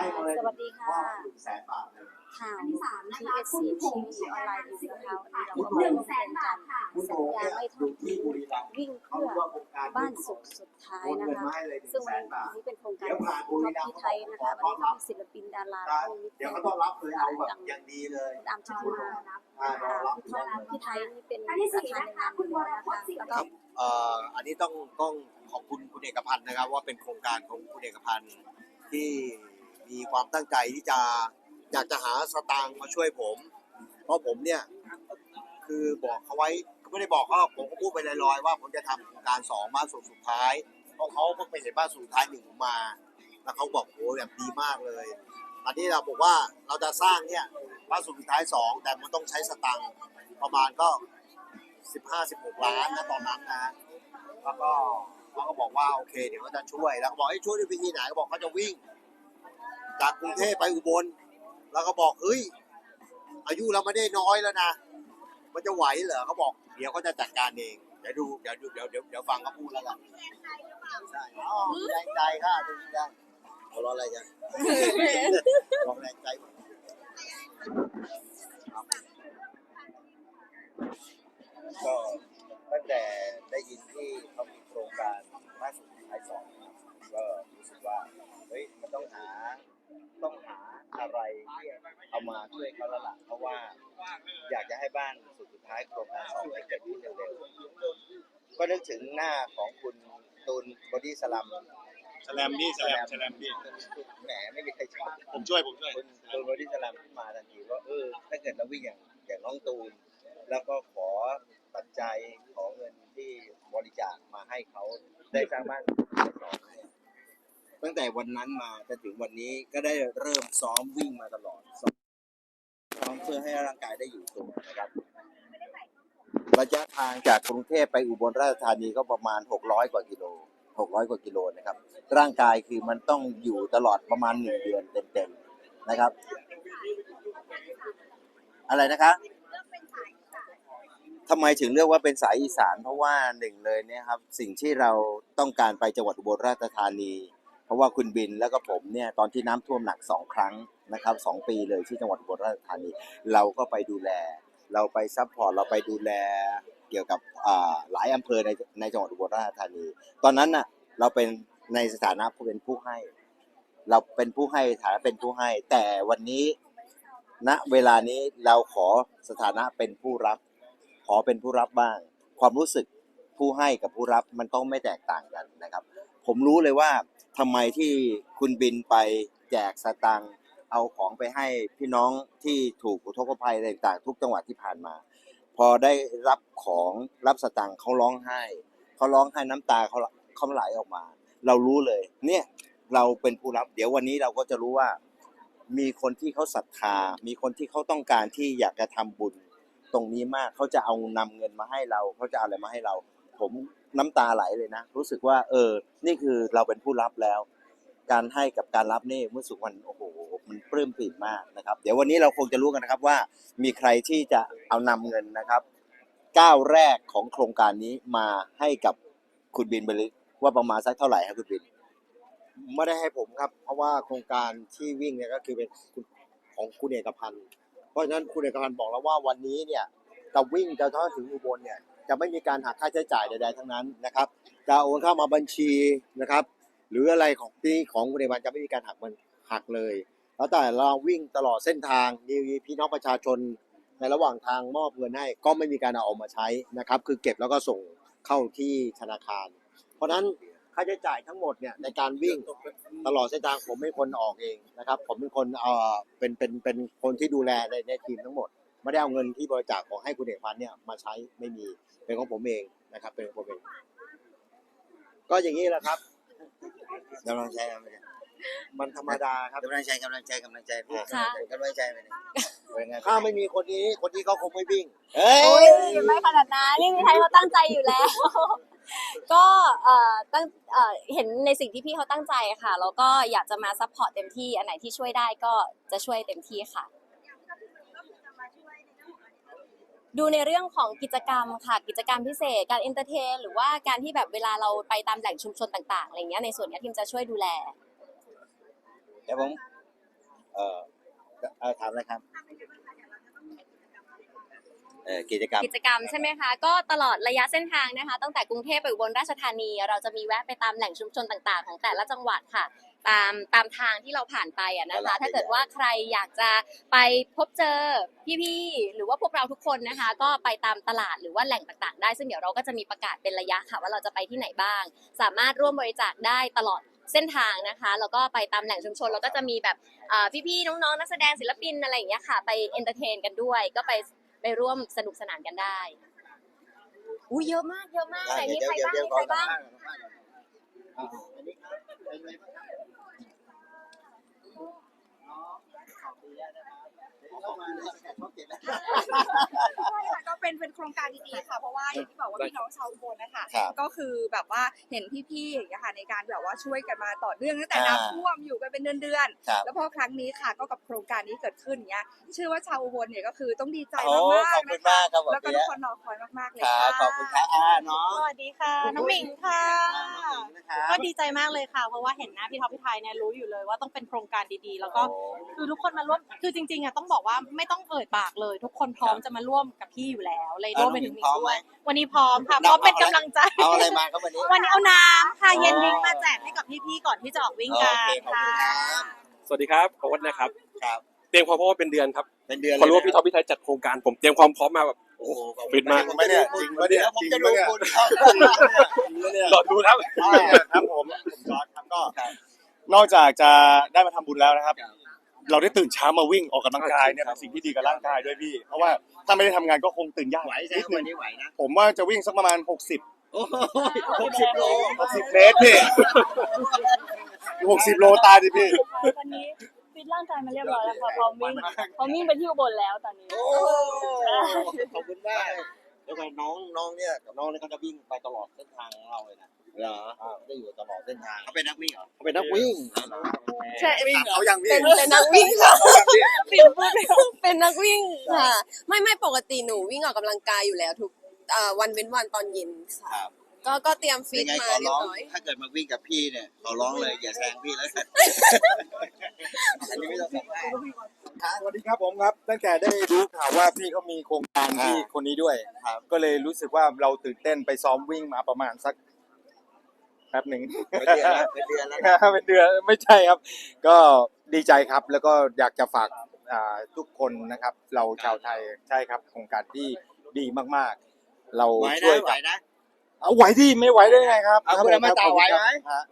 ให้มาเลยสวัสดีค่ะว่าหนึ่งแสนบาทเลยข่าว อันที่สามนะคะ TSC คุณผทีงวีออนไลน์ดูนะคะวันนี้เราก็หมานึ่งร่วมแสเรียนนบากัทนค่ะ คุณสัโอญญาเนี่ยไม่ดูทอดที่ทิ้งบุรีรัมย์วิ่งเขาเพื่อร่วมโครงการบ้านสุขสุดท้ายโอนนะเงินคะ มาให้เลยหนึ่ซึ่งงแสวันนบาท นี้เป็นโครงการเดี๋ยวของผ่านบุท็รีอปรัมย์ที่ไทยนะคะวันนี้ก็มีศิลปินดาราเดี๋ยวก็ต้องรับเลยเอาแบบอย่างดีเลยตามที่มาอ่ารอรับพี่ท็อปพี่ไทยนี่เป็นอันที่ประสี่ธานนะในคะนามคุณวเลยรนะพคะจน์สิแล้วริก็ เอ่ออันนี้ต้องต้องขอบคุณคุณเอกพันธ์นะครับ ว่าเป็นโครงการของคุณเอกพันธ์ที่ มีความตั้งใจที่จะอยากจะหาสตางค์มาช่วยผม เพราะผมเนี่ยคือบอกเขาไว้ไม่ได้บอกเขาหรอกผมก็พูดไปลอยๆว่าผมจะทำโครงการสองบ้านสุดสุดท้ายเพราะเขาเพิ่งไปเห็นบ้านสุดท้ายหนึ่งผมมา แล้วเขาบอกโอ้แบบดีมากเลยตอนนี้เราบอกว่าเราจะสร้างเนี่ยบ้านสุดสุดท้ายสองแต่มันต้องใช้สตังค์ประมาณก็สิบห้าสิบหกล้านนะตอนนั้นนะแล้วก็เขาก็บอกว่าโอเค เดี๋ยวเขาจะช่วยแล้วก็บอกให้ช่วยด้วยวิธีไหนก็บอกเขาจะวิ่ง จากกรุงเทพไปอุบล แล้วก็บอกเฮ้ย อายุเราไม่ได้น้อยแล้วนะ มันจะไหวเหรอเขาบอก เดี๋ยวเขาจะจัดการเอง เดี๋ยวดู เดี๋ยวดู เดี๋ยวเดี๋ยวเดี๋ยวฟังเขาพูดแล้วกันใช่อ๋อแรงใจค่ะดูได้หัวเราะอะไรกันบอกแรงใจหมดก็ตั้งแต่ได้ยินที่เขามีโครงการล่าสุดไอสองก็รู้สึกว่าเฮ้ยมันต้องหา ต้องหาอะไรที่เอามาช่วยเขาแล้วล่ะเพราะว่าอยากจะให้บ้านสุดสุดท้ายโครงการสองให้เกิดขึ้นเร็วๆก็นึกถึงหน้าของคุณตูนบอดี้สลัมแสลมพี่แสลมแสลมพี่แหมไม่มีใครชอบผมช่วยผมช่วยคุณตูนบอดี้สลัมขึ้นมาทันทีว่าเออถ้าเกิดเราวิ่งอย่างอย่างน้องตูน แล้วก็ขอปัจจัยขอเงินที่บริจาคมาให้เขาได้สร้างบ้านสองให้ ตั้งแต่วันนั้นมาจนถึงวันนี้ก็ได้เริ่มซ้อมวิ่งมาตลอดซ้อมเพื่อให้ร่างกายได้อยู่ตัวนะครับ ระยะทางจากกรุงเทพไปอุบลราชธานีก็ประมาณ 600 กว่ากิโล 600 กว่ากิโลนะครับ ร่างกายคือมันต้องอยู่ตลอดประมาณหนึ่งเดือนเต็มๆนะครับ อะไรนะคะทำไมถึงเลือกว่าเป็นสายอีสานเพราะว่าหนึ่งเลยเนี่ยครับสิ่งที่เราต้องการไปจังหวัดอุบลราชธานี ว่าคุณบินแล้วก็ผมเนี่ยตอนที่น้ำท่วมหนักสองครั้งนะครับสองปีเลยที่จังหวัดอุบลราชธานีเราก็ไปดูแล เราไปซัพพอร์ตเราไปดูแลเกี่ยวกับหลายอำเภอในในจังหวัดอุบลราชธานี ตอนนั้นน่ะเราเป็นในสถานะผู้เป็นผู้ให้ เราเป็นผู้ให้ฐานะเป็นผู้ให้ แต่วันนี้ณเวลานี้เราขอสถานะเป็นผู้รับ ขอเป็นผู้รับบ้าง ความรู้สึกผู้ให้กับผู้รับมันต้องไม่แตกต่างกันนะครับ ผมรู้เลยว่า ทำไมที่คุณบินไปแจกสตังค์เอาของไปให้พี่น้องที่ถูกอุทกภัยอะไรต่างๆ ทุกจังหวัดที่ผ่านมา พอได้รับของรับสตังค์เขาร้องไห้เขาร้องไห้น้ำตาเขาเขาไหลออกมา เรารู้เลย เนี่ยเราเป็นผู้รับ เดี๋ยววันนี้เราก็จะรู้ว่า มีคนที่เขาศรัทธา มีคนที่เขาต้องการที่อยากจะทำบุญ ตรงนี้มากเขาจะเอานำเงินมาให้เราเขาจะเอาอะไรมาให้เรา ผมน้ำตาไหลเลยนะ รู้สึกว่า เออ นี่คือเราเป็นผู้รับแล้ว การให้กับการรับนี่เมื่อสุกวันโอ้โหมันปลื้มปริ่มมากนะครับ เดี๋ยววันนี้เราคงจะรู้กันนะครับว่า มีใครที่จะเอานำเงินนะครับก้าวแรกของโครงการนี้มาให้กับคุณบินบริษว่าประมาณสักเท่าไหร่ครับคุณบินไม่ได้ให้ผมครับ เพราะว่าโครงการที่วิ่งเนี่ยก็คือเป็นของคุณเอกพันธ์เพราะฉะนั้นคุณเอกพันธ์บอกแล้วว่าวันนี้เนี่ยจะวิ่งจะท้อถึงอุบลเนี่ย จะไม่มีการหักค่าใช้จ่ายใดๆทั้งนั้นนะครับจะโอนเข้ามาบัญชีนะครับ หรืออะไรของที่ของคุณเอกพันจะไม่มีการหักมันหักเลย แล้วแต่เราวิ่งตลอดเส้นทางมีพี่น้องประชาชน ในระหว่างทางมอบเงินให้ก็ไม่มีการเอาออกมาใช้นะครับ คือเก็บแล้วก็ส่งเข้าที่ธนาคาร เพราะฉะนั้นค่าใช้จ่ายทั้งหมดเนี่ยในการวิ่งตลอดเส้นทางผมเป็นคนออกเองนะครับ ผมเป็นคนเอ่อเป็นเป็นเป็นคนที่ดูแลในในทีมทั้งหมด ไม่ได้เอาเงินที่บริจาคของให้คุณเอกพันธ์เนี่ยมาใช้ไม่มีเป็นของผมเองนะครับ เป็นของผมเอง ก็อย่างนี้แหละครับกำลังใจกำลังใจมันธรรมดาครับกำลังใจกำลังใจกำลังใจพูดค่ะกำลังใจไปเลยเป็นไงถ้าไม่มีคนนี้ คนนี้เขาคงไม่วิ่งเฮ้โอ้ยยไม่ขนาดนั้นนี่มีไทยเขาตั้งใจอยู่แล้ว ก็เอ่อตั้งเอ่อเห็นในสิ่งที่พี่เขาตั้งใจค่ะ แล้วก็อยากจะมาซัพพอร์ตเต็มที่อันไหนที่ช่วยได้ก็จะช่วยเต็มที่ค่ะ ดูในเรื่องของกิจกรรมค่ะ กิจกรรมพิเศษ การเอนเตอร์เทนหรือว่าการที่แบบเวลาเราไปตามแหล่งชุมชนต่างๆอะไรเงี้ยในส่วนเนี้ยทีมจะช่วยดูแล เดี๋ยวผมเออเออถามอะไรครับเออกิจกรรม กิจกรรมใช่ไหมคะ ก็ตลอดระยะเส้นทางนะคะ ตั้งแต่กรุงเทพไปอุบลราชธานี เราจะมีแวะไปตามแหล่งชุมชนต่างๆ ของแต่ละจังหวัดค่ะ ตามตามทางที่เราผ่านไปอะนะคะ ถ้าเกิดว่าใครอยากจะไปพบเจอพี่ๆหรือว่าพวกเราทุกคนนะคะ ก็ไปตามตลาดหรือว่าแหล่งต่างๆ ได้ซึ่งเดี๋ยวเราก็จะมีประกาศเป็นระยะค่ะ ว่าเราจะไปที่ไหนบ้าง สามารถร่วมบริจาคได้ตลอดเส้นทางนะคะแล้วก็ไปตามแหล่งชุมชนแล้วก็จะมีแบบเอ่อพี่ๆน้องๆนักแสดงศิลปินอะไรอย่างเงี้ยค่ะ ไปเอนเตอร์เทนกันด้วย ก็ไปไปร่วมสนุกสนานกันได้อุ้ยเยอะมากเยอะมากไหนมีใครบ้างมีใครบ้าง ใช่ค่ะก็เป็นเป็นโครงการดีๆค่ะ เพราะว่าอย่างที่บอกว่าพี่น้องชาวอุบลนะคะครับก็คือแบบว่าเห็นพี่ๆอย่างเงี้ยค่ะในการแบบว่าช่วยกันมาต่อเนื่องตั้งแต่อ่าน้ำท่วมอยู่กันเป็นเดือนครับๆแล้วพอครั้งนี้ค่ะก็กับโครงการนี้เกิดขึ้นเงี้ยเชื่อว่าชาวอุบลเนี่ยก็คือต้องดีใจโอ้มากขอบๆคุนะณคะมากครับหมอแล้วก็เปีทุยะกคนรอคอยมากๆเลยครัค่ะบขอบคุณครับอ่าน้อง สวัสดีค่ะ น้องหมิงค่ะนะ ครับก็ดีใจมากเลยค่ะ เพราะว่าเห็นหน้าพี่ท็อปพี่ไทยเนี่ยรู้อยู่เลยว่าต้องเป็นโครงการดีๆ แล้วก็คือทุกคนมาร่วมคือจริงๆอะต้องบอกว่าไม่ต้องเอ่ยปากเลย ทุกคนพร้อมจะมาร่วมกับพี่อยู่แล้วเลยร่วมไปถึงหมิงด้วยวันนี้พร้อมค่ะพร้อมเป็นกำลังใจ เอาอะไรมาครับวันนี้ วันนี้เอาน้ำค่ะอ๋อเย็นดิ้งมาแจกให้กับพี่ๆก่อนที่จะออกวิ่งกัโอนเคขอบค่ะคุณครับสวัสดีครับโอ๊ตนะครับ ครับ เตรียมความพร้อมมาเป็นเดือนครับเป็นเดือนพอรู้ว่าเลยพี่ท็อปพี่ไทยจัดโครงการผมเตรียมความพร้อมมาแบบ โอ้โหขอบคุณฟิตมากจริงไหมเนี่ยจริงปะเนี่ยผมจะดูคุณครับรอดูครับ ครับผมผมจอร์ดครับก็ นอกจากจะได้มาทำบุญแล้วนะครับ เราได้ตื่นเช้ามาวิ่งออกกำลังกายเนี่ยครัเป็บนสิ่งที่ดีกับร่างกายด้วยพี่ เพราะว่าถ้าไม่ได้ทำงานก็คงตื่นยากไหวใช่นิดไหมนึวันงนี้ไหวนะผมว่าจะวิ่งสักประมาณ 60 โอ้โหหกสิบโล60 เมตรพี่ 60 โลตายดิพี่ตอนนี้ฟิตร่างกายมาเรียบร้อยแล้วค่ะพร้อมวิ่งพร้อมวิ่งไปที่อุบลแล้วตอนนี้ โอ้ขอบคุณมากแล้วก็น้องน้องเนี่ยกับน้องเนี่ยเขาจะวิ่งไปตลอดเส้นทางของเราเลยนะเหรออ่าได้อยู่ตลอดเส้นทางเขาเป็นนักวิ่งเหรอเขาเป็นนักวิ่งใช่เขายังวิ่เป็งนเป็นนักวิ่งค่ะเป็นนักวิ่งค่ะ ไม่ไม่ปกติหนูวิ่งออกกำลังกายอยู่แล้วทุกเอ่อวันเว้นวันตอนเย็นค่ะครับ ก็ก็เตรียมฟิยัตงไงมาขอเรียร้อบง ร้อย ถ้าเกิดมาวิ่งกับพี่เนี่ยขอร้องเลยอย่าแซงพี่แล้วกันอันนี้ไม่ต้องสัมภาษณ์ สวัสดีครับผมครับ ตั้งแต่ได้รู้ข่าวว่าพี่เขามีโครงการที่อ่าคนนี้ด้วยครับก็เลยรู้สึกว่าเราตื่นเต้นไปซ้อมวิ่งมาประมาณสักแป๊บหนึ่ง เป็นเดือนแล้วเป็นเดือนแล้วนะเป็นเดือนไม่ใช่ครับ ก็ดีใจครับแล้วก็อยากจะฝากอ่าทุกคนนะครับ เราชาวไทยใช่ครับ โครงการที่ดีมากๆ เราไหวช่วยนะไหวกันนะ เอาไหวที่ไม่ไหวได้ไงครับเอาครับคุณอมตะขอบไหวคุณไหมครับฮะ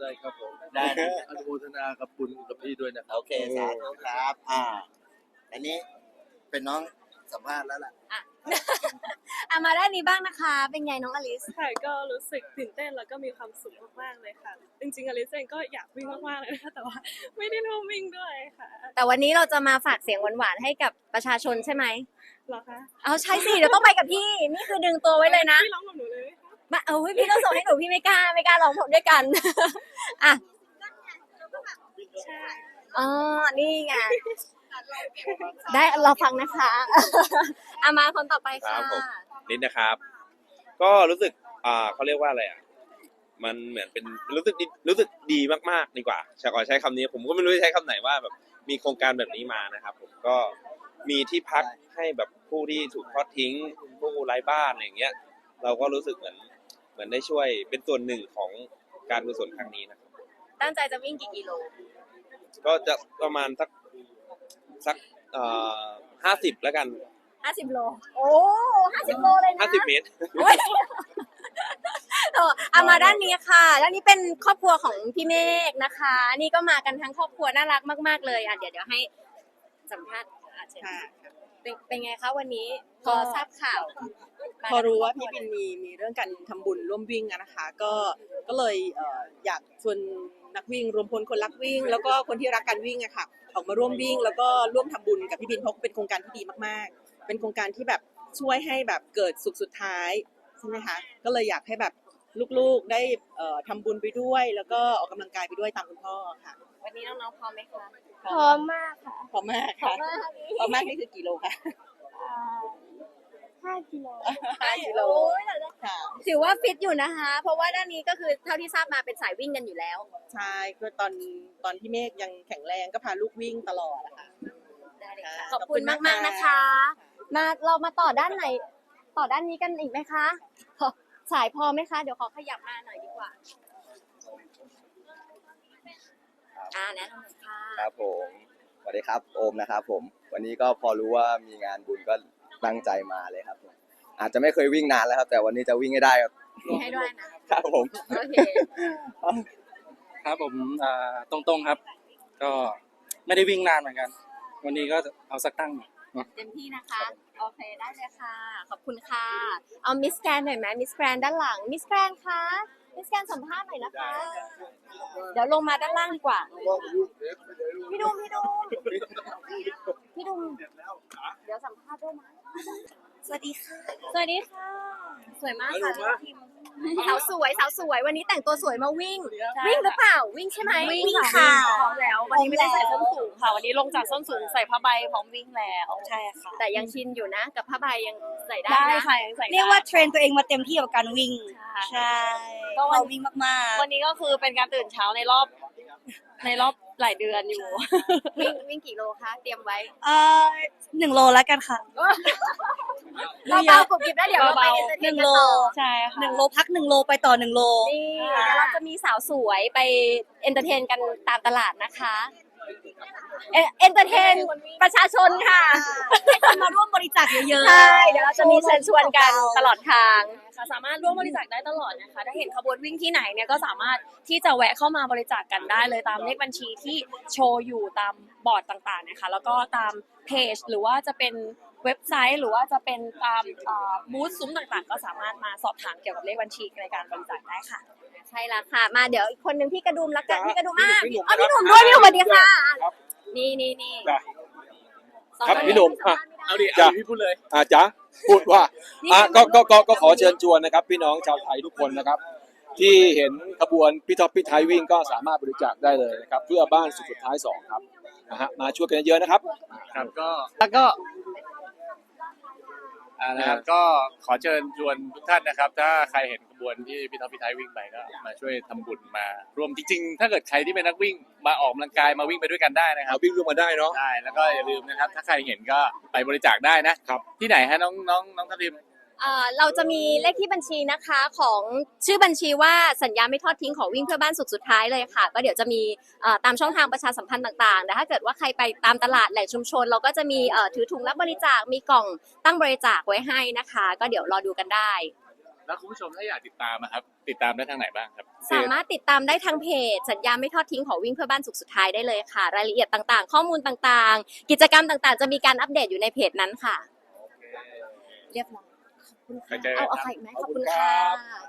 ได้ครับผมได้นะอนุโมทนากับคุณกับพี่ด้วยนะครับโอเคสาธุครับ อ่า อันนี้เป็นน้องสัมภาษณ์แล้วล่ะ อะมาด้านนี้บ้างนะคะ เป็นไงน้องอลิส ค่ะก็รู้สึกตื่นเต้นแล้วก็มีความสุขมากๆเลยค่ะ จริงๆอลิซเองก็อยากวิ่งมากๆเลยนะคะแต่ว่าไม่ได้ร่วมวิ่งด้วยค่ะแต่วันนี้เราจะมาฝากเสียงหวานๆให้กับประชาชนใช่ไหมเหรอคะเอาใช่สิเดี๋ยวต้องไปกับพี่ นี่คือดึงตัวไว้เลยนะพี่ร้องกับหนูเลยไหมคะมาเอาให้พี่ต้องส่งให้หนูพี่ไม่กล้าไม่กล้าร้องผมด้วยกัน อะใช่อ๋อนี่ไง ได้เราฟังนะคะอามาคนต่อไปค่ะครับผม นิดนะครับ ก็รู้สึกอ่าเขาเรียกว่าอะไรอะมันเหมือนเป็นรู้สึกดีรู้สึกดีมากๆดีกว่าใช้ขอใช้คำนี้ ผมก็ไม่รู้จะใช้คำไหนว่าแบบมีโครงการแบบนี้มานะครับ ผมก็มีที่พักให้แบบผู้ที่ถูกทอดทิ้งผู้ไร้บ้านอะไรอย่างเงี้ย เราก็รู้สึกเหมือนเหมือนได้ช่วยเป็นส่วนหนึ่งของการกุศลครั้งนี้นะครับ ตั้งใจจะวิ่งกี่กิโลก็จะประมาณสัก สักเอ่อห้าสิบแล้วกันห้าสิบโล โอ้ห้าสิบโลเลยนะห้าสิบเมตรโอ้ยเออเอามาด้านนี้ค่ะ ด้านนี้เป็นครอบครัวของพี่เมฆนะคะ นี่ก็มากันทั้งครอบครัวน่ารักมาก ๆ เลยอะเดี๋ยวเดี๋ยวให้สัมภาษณ์อะเชิญเป็นเป็นไงคะวันนี้พอทราบข่าว พอรู้ว่าพี่บินมีมีเรื่องการทำบุญร่วมวิ่งอะนะคะ ก็ก็เลยเอ่ออยากชวน นักวิ่ง รวมพลคนรักวิ่ง แล้วก็คนที่รักการวิ่งอะค่ะ ออกมาร่วมวิ่ง แล้วก็ร่วมทำบุญกับพี่บินเพราะเป็นโครงการที่ดีมากๆ เป็นโครงการที่แบบช่วยให้แบบเกิดสุขสุดท้ายใช่ไหมคะก็เลยอยากให้แบบลูกๆได้เอ่อทำบุญไปด้วย แล้วก็ออกกำลังกายไปด้วยตามคุณพ่อค่ะ วันนี้น้องๆพร้อมไหมคะพร้อมมากค่ะพร้อมมากค่ะพร้อมมากนี่คือกี่โลคะห้ากิโลห้ากิโลโอ้ยแต่ค่ะ ถือว่าฟิตอยู่นะคะ เพราะว่าด้านนี้ก็คือเท่าที่ทราบมาเป็นสายวิ่งกันอยู่แล้ว ใช่ก็ตอนตอนที่เมฆยังแข็งแรงก็พาลูกวิ่งตลอดอะค่ะ ได้เลยค่ะขอบคุณมากมากๆนะคะ มาเรามาต่อด้านไหน ต่อด้านนี้กันอีกไหมคะพอสายพอไหมคะ เดี๋ยวขอขยับมาหน่อยดีกว่า อ่าแนะนำหน่อยค่ะครับผมสวัสดีครับโอมนะครับผม วันนี้ก็พอรู้ว่ามีงานบุญก็ตั้งใจมาเลยครับผม อาจจะไม่เคยวิ่งนานแล้วครับ แต่วันนี้จะวิ่งให้ได้ครับมีให้ด้วยนะครับผม โอเคครับผมอ่าตรงๆครับ ก็ไม่ได้วิ่งนานเหมือนกัน วันนี้ก็เอาสักตั้งหน่อยเต็มที่นะคะ โอเคได้เลยค่ะ ขอบคุณค่ะ เอามิสแกรนหน่อยไหมมิสแกรนด้านหลังมิสแกรนคะมิสแกรนสัมภาษณ์หน่อยนะคะ เดี๋ยวลงมาด้านล่างดีกว่า พี่ดุมพี่ดุมพี่ดุมเดี๋ยวสัมภาษณ์ด้วยนะ สวัสดีค่ะ สวัสดีค่ะ สวยมากค่ะสาวสวยสาวสวยวันนี้แต่งตัวสวยมาวิ่ง วิ่งหรือเปล่าวิ่งใช่ไหมวิ่งค่ะพร้อมแล้ววันนี้ไม่ได้ใส่ส้นสูงค่ะ วันนี้ลงจากส้นสูงใส่ผ้าใบพร้อมวิ่งแล้วใช่ค่ะ แต่ยังชินอยู่นะ กับผ้าใบยังใส่ได้ได้นะค่ะยังใส่ได้เรียกว่าเทรนตัวเองมาเต็มที่กับการวิ่งใช่ก็วันเราวิ่งมากวันนี้ก็คือเป็นการตื่นเช้าในรอบในรอบ หลายเดือนอยู่ วิ่งวิ่งกี่โลคะเตรียมไว้ๆเอ่อหนึ่งโลแล้วกันค่ะเราเบาๆกรุบกริบแล้วเดี๋ยวเราไปเบาๆเอนเตอร์เทหนึ่นงกันโลต่อใช่ค่ะหนึ่งโลพักหนึ่งโลไปต่อหนึ่งโล นี่เดี๋ยวเราจะมีสาวสวยไปเอนเตอร์เทนกันตามตลาดนะคะ เอเอนเตอร์เทนประชาชนค่ะ ให้คนมาร่วมบริจาคเยอะๆใช่เดี๋ยวเราจะมีเชิญชวนกันตลอดทางค่ะสามารถร่วมบริจาคได้ตลอดนะคะ ถ้าเห็นขบวนวิ่งที่ไหนเนี่ยก็สามารถที่จะแวะเข้ามาบริจาคกันได้เลยตามเลขบัญชีที่โชว์อยู่ตามบอร์ดต่างๆนะคะ แล้วก็ตามเพจหรือว่าจะเป็นเว็บไซต์หรือว่าจะเป็นตามบูธซุ้มต่างๆ ก็สามารถมาสอบถามเกี่ยวกับเลขบัญชีในการบริจาคได้ค่ะใช่ละค่ะ มาเดี๋ยวอีกคนหนึ่งพี่กระดุมแล้วกันพี่กระดุมอะพี่อ๋อพี่หนุ่มด้วยพี่หนุ่มสวัสดีค่ะนี่นี่นี่ครับพี่หนุ่มอะ เอาดิเอาพี่พูดเลยอ่าจ๊ะพูดว่าอะก็ก็ก็ก็ขอเชิญชวนนะครับ พี่น้องชาวไทยทุกคนนะครับ ที่เห็นขบวนพี่ท็อปพี่ไทยวิ่งก็สามารถบริจาคได้เลยนะครับ เพื่อบ้านสุดสุดท้ายสองครับนะฮะมาช่วยกันเยอะๆนะครับ ครับก็แล้วก็อ่า นะครับก็ขอเชิญชวนทุกท่านนะครับ ถ้าใครเห็นขบวนที่พี่ท็อปพี่ไทยวิ่งไปก็มาช่วยทำบุญมาร่วมจริงๆ ถ้าเกิดใครที่เป็นนักวิ่งมาออกกำลังกายมาวิ่งไปด้วยกันได้นะครับวิ่งร่วมกันได้เนาะใช่แล้วก็อย่าลืมนะครับ ถ้าใครเห็นก็ไปบริจาคได้นะครับ ที่ไหนฮะน้องน้องน้องทัพทิม เอ่อเราจะมีเลขที่บัญชีนะคะของชื่อบัญชีว่าสัญญาไม่ทอดทิ้งของวิ่งเพื่อบ้านสุดสุดท้ายเลยค่ะ ก็เดี๋ยวจะมีเอ่อตามช่องทางประชาสัมพันธ์ต่างๆแต่ถ้าเกิดว่าใครไปตามตลาดแหล่งชุมชน เราก็จะมีเอ่อถือถุงรับบริจาคมีกล่องตั้งบริจาคไว้ให้นะคะ ก็เดี๋ยวรอดูกันได้ แล้วคุณผู้ชมถ้าอยากติดตามนะครับติดตามได้ทางไหนบ้างครับ สามารถติดตามได้ทางเพจ สัญญาไม่ทอดทิ้งของวิ่งเพื่อบ้านสุขสุดท้ายได้เลยค่ะ รายละเอียดต่างๆ ข้อมูลต่างๆ กิจกรรมต่างๆ จะมีการอัปเดตอยู่ในเพจนั้นค่ะเรียบร้อยขอบ คุณค่ะเอาเอาใครอีกไหมขอบคุณค่ะ